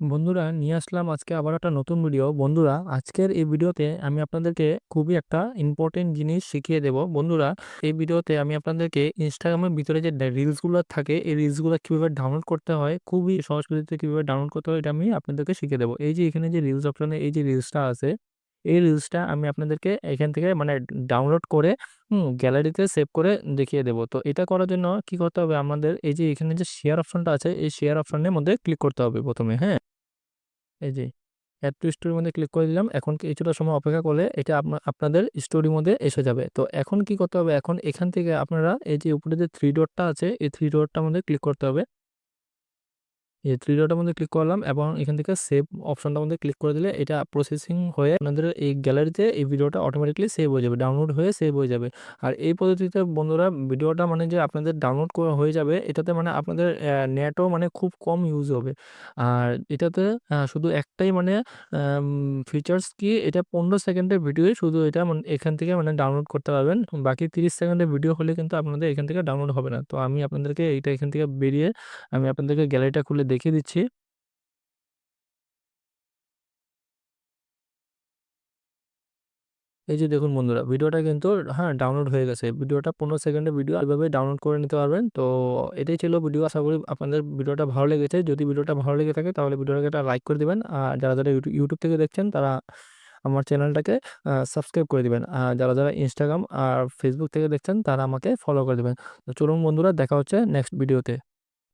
বন্ধুরা, নিয়ে আসলাম আজকে আবার একটা নতুন ভিডিও বন্ধুরা, আজকের এই ভিডিওতে আমি আপনাদেরকে খুবই একটা ইম্পর্টেন্ট জিনিস শিখিয়ে দেব। বন্ধুরা, এই ভিডিওতে আমি আপনাদেরকে ইনস্টাগ্রামের ভিতরে যে রিলসগুলো থাকে, এই রিলসগুলো কীভাবে ডাউনলোড করতে হয়, খুবই সহজ পদ্ধতিতে কীভাবে ডাউনলোড করতে হয়, এটা আমি আপনাদেরকে শিখিয়ে দেবো। এই যে এখানে যে রিলস অপশানে এই যে রিলসটা আছে এই রিলসটা আমি আপনাদেরকে এখান থেকে মানে ডাউনলোড করে হুম গ্যালারিতে সেভ করে দেখিয়ে দেবো তো এটা করার জন্য কি করতে হবে আমাদের এই যে এখানে যে শেয়ার অপশনটা আছে এই শেয়ার অপশনের মধ্যে ক্লিক করতে হবে প্রথমে হ্যাঁ এই যে এড টু স্টোরির মধ্যে ক্লিক করে দিলাম। এখন কিছুটা সময় অপেক্ষা করলে এটা আপনা আপনাদের স্টোরির মধ্যে এসে যাবে। তো এখন কি করতে হবে? এখন এখান থেকে আপনারা এই যে উপরে যে থ্রি ডটটা আছে, এই থ্রি ডটটার মধ্যে ক্লিক করতে হবে। এই থ্রি ডটের মধ্যে ক্লিক করলাম এবং এখান থেকে সেভ অপশনটার মধ্যে ক্লিক করে দিলে এটা প্রসেসিং হয়ে আপনাদের এই গ্যালারিতে এই ভিডিওটা অটোমেটিক্যালি সেভ হয়ে যাবে। ডাউনলোড হয়ে সেভ হয়ে যাবে। আর এই পদ্ধতিতে বন্ধুরা ভিডিওটা মানে যে আপনাদের ডাউনলোড হয়ে যাবে, এটাতে মানে আপনাদের নেটও মানে খুব কম ইউজ হবে। আর এটাতে শুধু একটাই মানে ফিচার্স কি এটা ১৫ সেকেন্ডের ভিডিওই শুধু এটা মানে এখান থেকে মানে ডাউনলোড করতে পারবেন। বাকি ৩০ সেকেন্ডের ভিডিও হলে কিন্তু আপনাদের এখান থেকে ডাউনলোড হবে না। তো আমি আপনাদেরকে এইটা এখান থেকে বেরিয়ে আমি আপনাদেরকে গ্যালারিটা খুলে দেখিয়ে দিচ্ছি। এই যে দেখুন বন্ধুরা ভিডিওটা কিন্তু হ্যাঁ, ডাউনলোড হয়ে গেছে। ভিডিওটা ১৫ সেকেন্ডের ভিডিও এভাবে ডাউনলোড করে নিতে পারবেন। তো এটাই ছিল ভিডিও। আশা করি আপনাদের ভিডিওটা ভালো লেগেছে। যদি ভিডিওটা ভালো লেগে থাকে তাহলে ভিডিওটাকে একটা লাইক করে দিবেন। আর যারা, যারা ইউটিউব থেকে দেখছেন তারা আমার চ্যানেলটাকে সাবস্ক্রাইব করে দিবেন। আর যারা, যারা ইনস্টাগ্রাম আর ফেসবুক থেকে দেখছেন তারা আমাকে ফলো করে দিবেন। তো চলুন বন্ধুরা দেখা হচ্ছে নেক্সট ভিডিওতে।